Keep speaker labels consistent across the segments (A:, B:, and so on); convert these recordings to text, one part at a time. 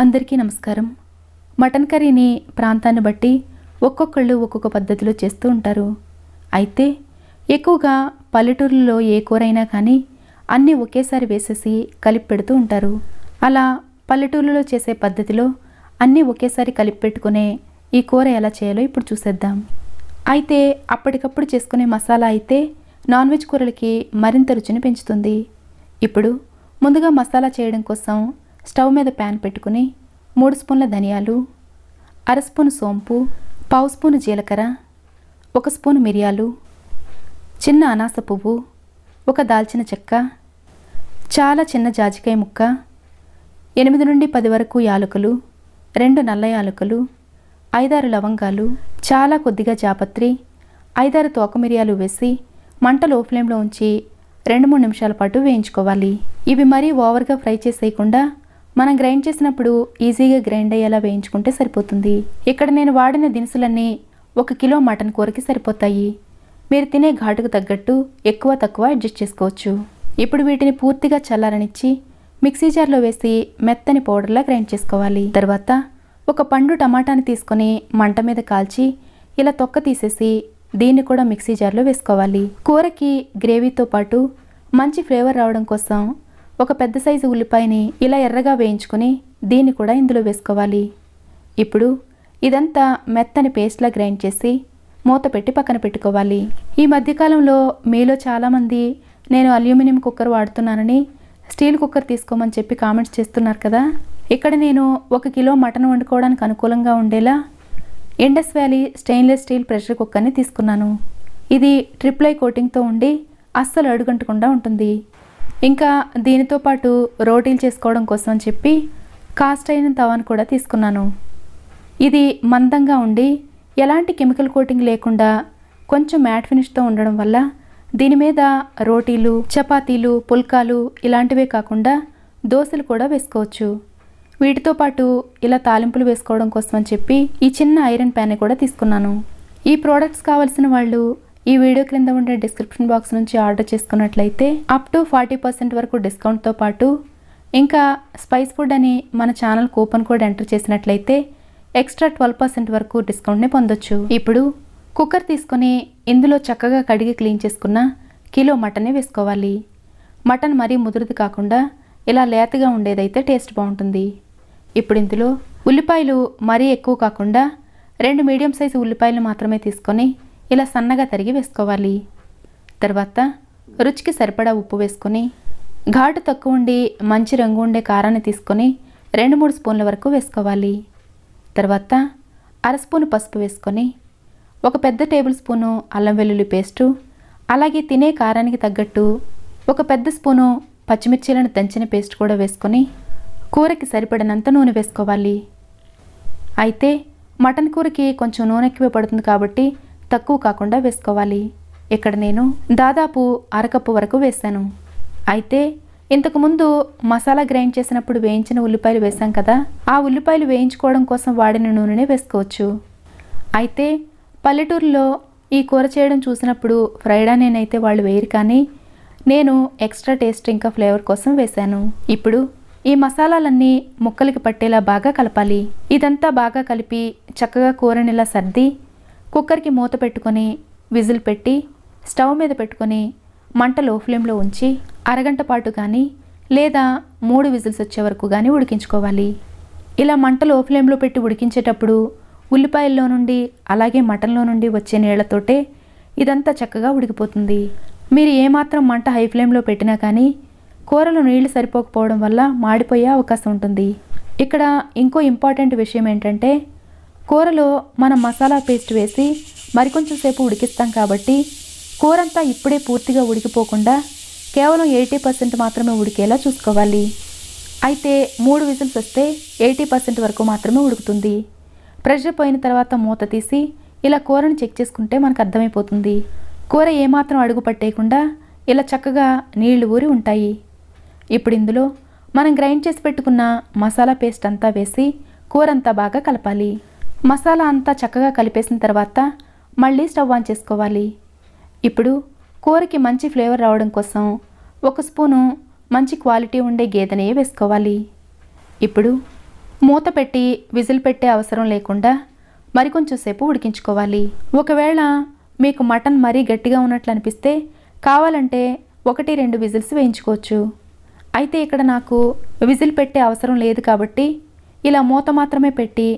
A: అందరికీ నమస్కారం. మటన్ కర్రీని ప్రాంతాన్ని బట్టి ఒక్కొక్కళ్ళు ఒక్కొక్క పద్ధతిలో చేస్తూ ఉంటారు. అయితే ఎక్కువగా పల్లెటూరులో ఏ కూర అయినా కానీ అన్నీ ఒకేసారి వేసేసి కలిపి పెడుతూ ఉంటారు. అలా పల్లెటూరులో చేసే పద్ధతిలో అన్నీ ఒకేసారి కలిపి పెట్టుకునే ఈ కూర ఎలా చేయాలో ఇప్పుడు చూసేద్దాం. అయితే అప్పటికప్పుడు చేసుకునే మసాలా అయితే నాన్ వెజ్ కూరలకి మరింత రుచిని పెంచుతుంది. ఇప్పుడు ముందుగా మసాలా చేయడం కోసం స్టవ్ మీద ప్యాన్ పెట్టుకుని మూడు స్పూన్ల ధనియాలు అర స్పూన్ సోంపు పావు స్పూన్ జీలకర్ర ఒక స్పూన్ మిరియాలు చిన్న అనాస పువ్వు ఒక దాల్చిన చెక్క చాలా చిన్న జాజికాయ ముక్క ఎనిమిది నుండి పది వరకు యాలకులు రెండు నల్ల యాలకులు ఐదారు లవంగాలు చాలా కొద్దిగా జాపత్రి ఐదారు తోక మిరియాలు వేసి మంట లో ఫ్లేమ్లో ఉంచి రెండు మూడు నిమిషాల పాటు వేయించుకోవాలి. ఇవి మరీ ఓవర్గా ఫ్రై చేసేయకుండా మనం గ్రైండ్ చేసినప్పుడు ఈజీగా గ్రైండ్ అయ్యేలా వేయించుకుంటే సరిపోతుంది. ఇక్కడ నేను వాడిన దినుసులన్నీ ఒక కిలో మటన్ కూరకి సరిపోతాయి. మీరు తినే ఘాటుకు తగ్గట్టు ఎక్కువ తక్కువ అడ్జస్ట్ చేసుకోవచ్చు. ఇప్పుడు వీటిని పూర్తిగా చల్లారనిచ్చి మిక్సీ జార్లో వేసి మెత్తని పౌడర్లా గ్రైండ్ చేసుకోవాలి. తర్వాత ఒక పండు టమాటాని తీసుకొని మంట మీద కాల్చి ఇలా తొక్క తీసేసి దీన్ని కూడా మిక్సీ జార్లో వేసుకోవాలి. కూరకి గ్రేవీతో పాటు మంచి ఫ్లేవర్ రావడం కోసం ఒక పెద్ద సైజు ఉల్లిపాయని ఇలా ఎర్రగా వేయించుకుని దీన్ని కూడా ఇందులో వేసుకోవాలి. ఇప్పుడు ఇదంతా మెత్తని పేస్ట్లా గ్రైండ్ చేసి మూత పెట్టి పక్కన పెట్టుకోవాలి. ఈ మధ్యకాలంలో మీలో చాలామంది నేను అల్యూమినియం కుక్కర్ వాడుతున్నానని స్టీల్ కుక్కర్ తీసుకోమని చెప్పి కామెంట్స్ చేస్తున్నారు కదా. ఇక్కడ నేను ఒక కిలో మటన్ వండుకోవడానికి అనుకూలంగా ఉండేలా Indus Valley stainless steel pressure కుక్కర్ని తీసుకున్నాను. ఇది ట్రిప్లై కోటింగ్తో ఉండి అస్సలు అడుగంటకుండా ఉంటుంది. ఇంకా దీనితో పాటు రోటీలు చేసుకోవడం కోసం చెప్పి కాస్ట్ అయిన తవాను కూడా తీసుకున్నాను. ఇది మందంగా ఉండి ఎలాంటి కెమికల్ కోటింగ్ లేకుండా కొంచెం మ్యాట్ ఫినిష్తో ఉండడం వల్ల దీని మీద రోటీలు చపాతీలు పుల్కాలు ఇలాంటివే కాకుండా దోశలు కూడా వేసుకోవచ్చు. వీటితో పాటు ఇలా తాలింపులు వేసుకోవడం కోసం అని చెప్పి ఈ చిన్న ఐరన్ ప్యాన్ కూడా తీసుకున్నాను. ఈ ప్రోడక్ట్స్ కావాల్సిన వాళ్ళు ఈ వీడియో క్రింద ఉండే డిస్క్రిప్షన్ బాక్స్ నుంచి ఆర్డర్ చేసుకున్నట్లయితే అప్ టు ఫార్టీ పర్సెంట్ వరకు డిస్కౌంట్తో పాటు ఇంకా స్పైస్ ఫుడ్ అని మన ఛానల్ కూపన్ కోడ్ ఎంటర్ చేసినట్లయితే ఎక్స్ట్రా ట్వెల్వ్ పర్సెంట్ వరకు డిస్కౌంట్ని పొందొచ్చు. ఇప్పుడు కుక్కర్ తీసుకొని ఇందులో చక్కగా కడిగి క్లీన్ చేసుకున్న కిలో మటన్ని వేసుకోవాలి. మటన్ మరీ ముదురుది కాకుండా ఇలా లేతగా ఉండేదైతే టేస్ట్ బాగుంటుంది. ఇప్పుడు ఇందులో ఉల్లిపాయలు మరీ ఎక్కువ కాకుండా రెండు మీడియం సైజు ఉల్లిపాయలు మాత్రమే తీసుకొని ఇలా సన్నగా తరిగి వేసుకోవాలి. తర్వాత రుచికి సరిపడా ఉప్పు వేసుకొని ఘాటు తక్కువ ఉండి మంచి రంగు ఉండే కారాన్ని తీసుకొని రెండు మూడు స్పూన్ల వరకు వేసుకోవాలి. తర్వాత అర స్పూను పసుపు వేసుకొని ఒక పెద్ద టేబుల్ స్పూను అల్లం వెల్లుల్లి పేస్టు అలాగే తినే కారానికి తగ్గట్టు ఒక పెద్ద స్పూను పచ్చిమిర్చీలను దంచిన పేస్ట్ కూడా వేసుకొని కూరకి సరిపడినంత నూనె వేసుకోవాలి. అయితే మటన్ కూరకి కొంచెం నూనె ఎక్కువ పడుతుంది కాబట్టి తక్కువ కాకుండా వేసుకోవాలి. ఇక్కడ నేను దాదాపు అరకప్పు వరకు వేశాను. అయితే ఇంతకుముందు మసాలా గ్రైండ్ చేసినప్పుడు వేయించిన ఉల్లిపాయలు వేసాం కదా ఆ ఉల్లిపాయలు వేయించుకోవడం కోసం వాడిన నూనెనే వేసుకోవచ్చు. అయితే పల్లెటూరులో ఈ కూర చేయడం చూసినప్పుడు ఫ్రైడ్ నేనైతే వాళ్ళు వేయరు కానీ నేను ఎక్స్ట్రా టేస్ట్ ఇంకా ఫ్లేవర్ కోసం వేశాను. ఇప్పుడు ఈ మసాలాలన్నీ ముక్కలకి పట్టేలా బాగా కలపాలి. ఇదంతా బాగా కలిపి చక్కగా కూరని ఇలా సర్ది కుక్కర్కి మూత పెట్టుకొని విజిల్ పెట్టి స్టవ్ మీద పెట్టుకొని మంట లో ఫ్లేమ్లో ఉంచి అరగంట పాటు కానీ లేదా మూడు విజిల్స్ వచ్చే వరకు కానీ ఉడికించుకోవాలి. ఇలా మంట లో ఫ్లేమ్లో పెట్టి ఉడికించేటప్పుడు ఉల్లిపాయల్లో నుండి అలాగే మటన్లో నుండి వచ్చే నీళ్ళతోటే ఇదంతా చక్కగా ఉడికిపోతుంది. మీరు ఏమాత్రం మంట హై ఫ్లేమ్లో పెట్టినా కానీ కూరలో నీళ్ళు సరిపోకపోవడం వల్ల మాడిపోయే అవకాశం ఉంటుంది. ఇక్కడ ఇంకో ఇంపార్టెంట్ విషయం ఏంటంటే కూరలో మనం మసాలా పేస్ట్ వేసి మరికొంచెం సేపు ఉడికిస్తాం కాబట్టి కూరంతా ఇప్పుడే పూర్తిగా ఉడికిపోకుండా కేవలం ఎయిటీ పర్సెంట్ మాత్రమే ఉడికేలా చూసుకోవాలి. అయితే మూడు విజిల్స్ వస్తే ఎయిటీ పర్సెంట్ వరకు మాత్రమే ఉడుకుతుంది. ప్రెషర్ పోయిన తర్వాత మూత తీసి ఇలా కూరను చెక్ చేసుకుంటే మనకు అర్థమైపోతుంది. కూర ఏమాత్రం అడుగు పట్టేయకుండా ఇలా చక్కగా నీళ్ళు ఊరి ఉంటాయి. ఇప్పుడు ఇందులో మనం గ్రైండ్ చేసి పెట్టుకున్న మసాలా పేస్ట్ అంతా వేసి కూర అంతా బాగా కలపాలి. మసాలా అంతా చక్కగా కలిపేసిన తర్వాత మళ్ళీ స్టవ్ ఆన్ చేసుకోవాలి. ఇప్పుడు కూరకి మంచి ఫ్లేవర్ రావడం కోసం ఒక స్పూను మంచి క్వాలిటీ ఉండే గేదె నెయ్యి వేసుకోవాలి. ఇప్పుడు మూత పెట్టి విజిల్ పెట్టే అవసరం లేకుండా మరికొంచెం సేపు ఉడికించుకోవాలి. ఒకవేళ మీకు మటన్ మరీ గట్టిగా ఉన్నట్లు అనిపిస్తే కావాలంటే ఒకటి రెండు విజిల్స్ వేయించుకోవచ్చు. అయితే ఇక్కడ నాకు విజిల్ పెట్టే అవసరం లేదు కాబట్టి ఇలా మూత మాత్రమే పెట్టి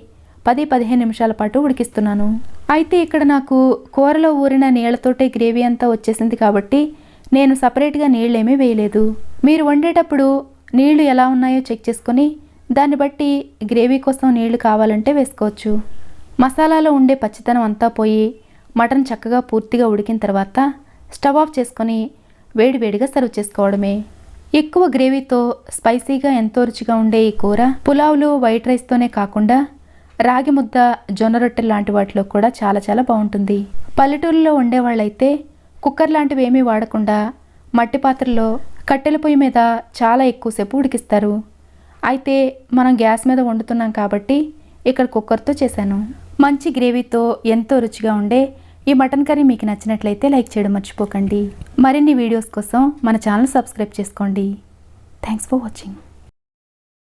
A: పది పదిహేను నిమిషాల పాటు ఉడికిస్తున్నాను. అయితే ఇక్కడ నాకు కూరలో ఊరిన నీళ్ళతోటే గ్రేవీ అంతా వచ్చేసింది కాబట్టి నేను సపరేట్గా నీళ్ళేమీ వేయలేదు. మీరు వండేటప్పుడు నీళ్ళు ఎలా ఉన్నాయో చెక్ చేసుకొని దాన్ని బట్టి గ్రేవీ కోసం నీళ్ళు కావాలంటే వేసుకోవచ్చు. మసాలాలో ఉండే పచ్చితనం అంతా పోయి మటన్ చక్కగా పూర్తిగా ఉడికిన తర్వాత స్టవ్ ఆఫ్ చేసుకొని వేడివేడిగా సర్వ్ చేసుకోవడమే. ఎక్కువ గ్రేవీతో స్పైసీగా ఎంతో రుచిగా ఉండే ఈ కూర పులావులు వైట్ రైస్తోనే కాకుండా రాగి ముద్ద జొన్న రొట్టెలు లాంటి వాటిలో కూడా చాలా చాలా బాగుంటుంది. పల్లెటూరులో ఉండేవాళ్ళైతే కుక్కర్ లాంటివి ఏమీ వాడకుండా మట్టి పాత్రలో కట్టెల పొయ్యి మీద చాలా ఎక్కువసేపు ఉడికిస్తారు. అయితే మనం గ్యాస్ మీద వండుతున్నాం కాబట్టి ఇక్కడ కుక్కర్తో చేశాను. మంచి గ్రేవీతో ఎంతో రుచిగా ఉండే ఈ మటన్ కర్రీ మీకు నచ్చినట్లయితే లైక్ చేయడం మర్చిపోకండి. మరిన్ని వీడియోస్ కోసం మన ఛానల్ సబ్స్క్రైబ్ చేసుకోండి. Thanks for watching.